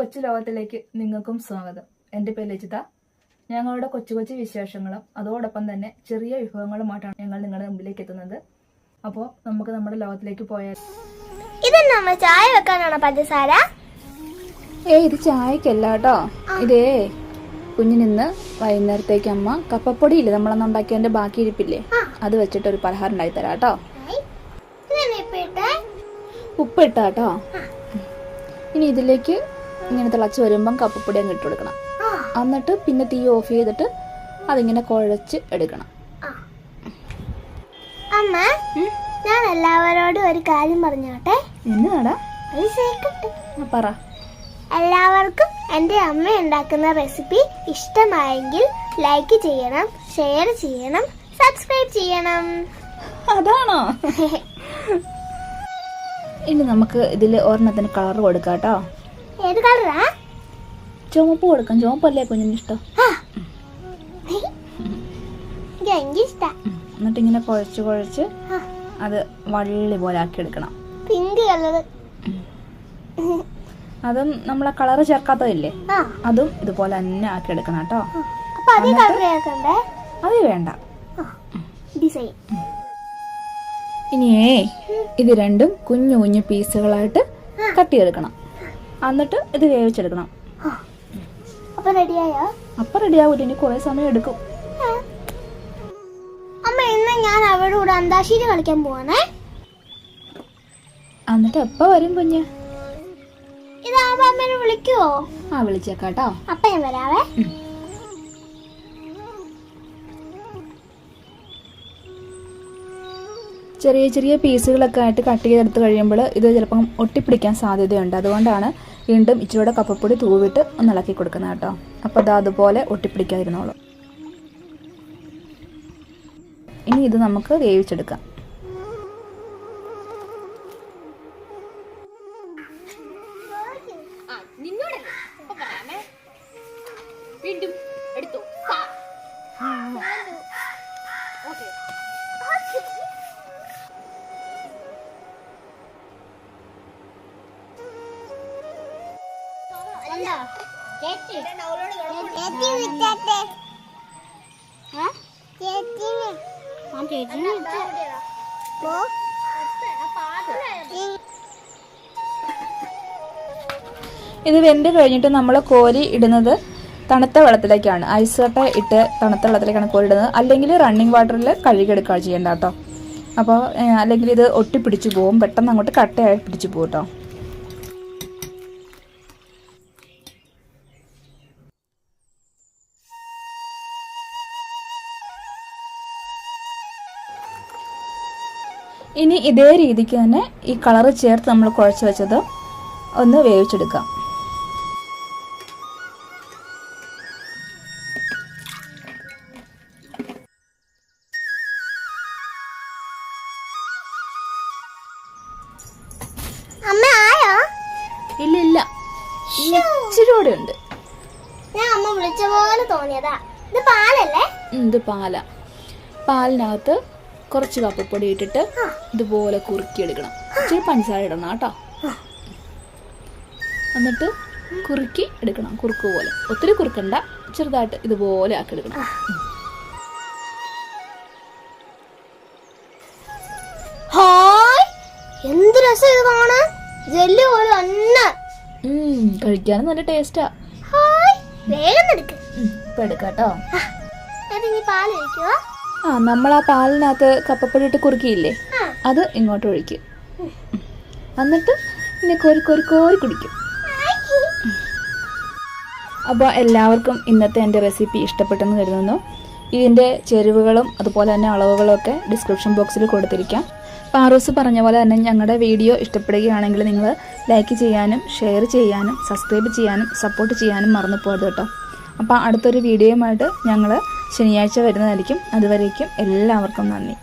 കൊച്ചു ലോകത്തിലേക്ക് നിങ്ങൾക്കും സ്വാഗതം. എന്റെ പേര് ലജിത. ഞങ്ങളുടെ കൊച്ചു കൊച്ചു വിശേഷങ്ങളും അതോടൊപ്പം തന്നെ ചെറിയ വിഭവങ്ങളുമായിട്ടാണ് ഞങ്ങൾ നിങ്ങളുടെ മുമ്പിലേക്ക് എത്തുന്നത്. അപ്പോൾ നമുക്ക് നമ്മുടെ ലോകത്തിലേക്ക് പോയാൽ ഇത് നമ്മൾ ചായ വെക്കാനാണോ പഞ്ചസാര? ഏ ഇത് ചായക്കല്ല കേട്ടോ. ഇതേ കുഞ്ഞിനിന്ന് വൈകുന്നേരത്തേക്ക് അമ്മ കപ്പപ്പൊടി ഇല്ലേ നമ്മളന്ന് ഉണ്ടാക്കിയതിന്റെ ബാക്കി ഇരിപ്പില്ലേ? അത് വെച്ചിട്ട് ഒരു പലഹാരം ഉണ്ടാക്കി തരാം കേട്ടോ. ഉപ്പിട്ടാട്ടോ ഇനി ഇതിലേക്ക് ഇങ്ങനെ തിളച്ച് വരുമ്പം കപ്പപ്പൊടി അങ്ങ് ഇട്ട് കൊടുക്കണം. എന്നിട്ട് പിന്നെ തീ ഓഫ് ചെയ്തിട്ട് അതിങ്ങനെ കുഴച്ച് എടുക്കണം. അമ്മ ഞാൻ എല്ലാവരോടും ഒരു കാര്യം പറഞ്ഞോട്ടെ? ഒരു പറ. എല്ലാവർക്കും എന്റെ അമ്മ ഉണ്ടാക്കുന്ന റെസിപ്പി ഇഷ്ടമായെങ്കിൽ ലൈക്ക് ചെയ്യണം ഷെയർ ചെയ്യണം സബ്സ്ക്രൈബ് ചെയ്യണം. അതാണോ? ഇനി നമുക്ക് ഇതിൽ ഒരെണ്ണത്തിന് കളർ കൊടുക്കാം കേട്ടോ ഏത് കളറാ? ചുവപ്പ് കൊടുക്കാം. ചുവപ്പല്ലേ കുഞ്ഞിന് ഇഷ്ടം. എന്നിട്ട് ഇങ്ങനെ കുഴച്ച് കുഴച്ച് അത് വള്ളി പോലെ ആക്കി എടുക്കണം. Pink colour. അതും നമ്മളെ കളറ് ചേർക്കാത്തതില്ലേ? അതും ഇതുപോലെ തന്നെ ആക്കി എടുക്കണം കേട്ടോ. അതേ കളർ വേണ്ട. ഡിസൈൻ. ഇനിയേ ഇത് രണ്ടും കുഞ്ഞു കുഞ്ഞു പീസുകളായിട്ട് കട്ടിയെടുക്കണം എന്നിട്ട് ഇത് വേവിച്ചെടുക്കണം. അപ്പൊ റെഡിയായോ? അപ്പം റെഡിയാവില്ല ഇനി കുറേ സമയം എടുക്കും. അമ്മ ഇന്ന് ഞാൻ അവരുടെ കൂടെ അന്താക്ഷരി കളിക്കാൻ പോവാണേ. എന്നിട്ട് എപ്പ വരും കുഞ്ഞ്? ഇതാവുമ്പോ അമ്മേനെ വിളിക്കുവോ? ആ വിളിച്ചേക്കാട്ടോ. അപ്പൊ ഞാൻ വരാവേ. ചെറിയ ചെറിയ പീസുകളൊക്കെ ആയിട്ട് കട്ട് ചെയ്തെടുത്ത് കഴിയുമ്പോൾ ഇത് ചിലപ്പം ഒട്ടിപ്പിടിക്കാൻ സാധ്യതയുണ്ട്. അതുകൊണ്ടാണ് വീണ്ടും ഇച്ചിരൂടെ കപ്പപ്പൊടി തൂവിട്ട് ഒന്ന് ഇളക്കി കൊടുക്കുന്നത് കേട്ടോ. അപ്പോൾ അത് അതുപോലെ ഒട്ടിപ്പിടിക്കാതിരുന്നോളൂ. ഇനി ഇത് നമുക്ക് വേവിച്ചെടുക്കാം. ഇത് വെന്ത് കഴിഞ്ഞിട്ട് നമ്മൾ കോരി ഇടുന്നത് തണുത്ത വെള്ളത്തിലേക്കാണ്. ഐസ് കട്ട ഇട്ട് തണുത്ത വെള്ളത്തിലേക്കാണ് കോരി ഇടുന്നത്. അല്ലെങ്കിൽ റണ്ണിങ് വാട്ടറിൽ കഴുകിയെടുക്കുകയാണ് ചെയ്യേണ്ട കേട്ടോ. അപ്പോൾ അല്ലെങ്കിൽ ഇത് ഒട്ടിപ്പിടിച്ചു പോകും പെട്ടെന്ന് അങ്ങോട്ട് കട്ടയായി പിടിച്ചു പോകും കേട്ടോ. ഇനി ഇതേ രീതിക്ക് തന്നെ ഈ കളറ് ചേർത്ത് നമ്മൾ കുഴച്ച് വെച്ചത് ഒന്ന് വേവിച്ചെടുക്കാം. ഇല്ല ഇല്ല. ഇച്ചിരി കൂടെ ഉണ്ട്. ഞാൻ അമ്മ വിളിച്ച പോലെ തോന്നിയതാ. ഇത് പാലല്ലേ? ഇത് പാല. പാലിനകത്ത് കുറച്ച് കപ്പപ്പൊടി ഇട്ടിട്ട് ഇതുപോലെ കുറുക്കിയെടുക്കണം. ഇച്ചിരി പഞ്ചസാര ഇടണം കേട്ടോ. എന്നിട്ട് കുറുക്കി എടുക്കണം കുറുക്ക് പോലെ. ഒത്തിരി കുറുക്കണ്ട ചെറുതായിട്ട് ഇതുപോലെ ആക്കി എടുക്കണം. എന്ത് രസം ഇത് കാണാൻ? ജെല്ലി പോലെ തന്നെ. ഉം, കഴിക്കാനും നല്ല ടേസ്റ്റാ. വേഗം എടുക്ക്. ഇപ്പം എടുക്കാം കേട്ടോ. അത് ഇനി പാൽ ഒഴിക്കുവോ ആ നമ്മൾ ആ പാലിനകത്ത് കപ്പപ്പൊടിയിട്ട് കുറുക്കിയില്ലേ? അത് ഇങ്ങോട്ട് ഒഴിക്കും എന്നിട്ട് പിന്നെ കോരി കോരി കോരി കുടിക്കും. അപ്പോൾ എല്ലാവർക്കും ഇന്നത്തെ എന്റെ റെസിപ്പി ഇഷ്ടപ്പെട്ടെന്ന് കരുതുന്നു. ഇതിന്റെ ചേരുവകളും അതുപോലെ തന്നെ അളവുകളും ഒക്കെ ഡിസ്ക്രിപ്ഷൻ ബോക്സിൽ കൊടുത്തിരിക്കാം. പാറൂസ് പറഞ്ഞ പോലെ തന്നെ ഞങ്ങളുടെ വീഡിയോ ഇഷ്ടപ്പെടുകയാണെങ്കിൽ നിങ്ങൾ ലൈക്ക് ചെയ്യാനും ഷെയർ ചെയ്യാനും സബ്സ്ക്രൈബ് ചെയ്യാനും സപ്പോർട്ട് ചെയ്യാനും മറന്നു പോകരുത് കേട്ടോ. അപ്പോൾ അടുത്തൊരു വീഡിയോയുമായിട്ട് ഞങ്ങൾ ശനിയാഴ്ച വരുന്നതായിരിക്കും. അതുവരേക്കും എല്ലാവർക്കും നന്ദി.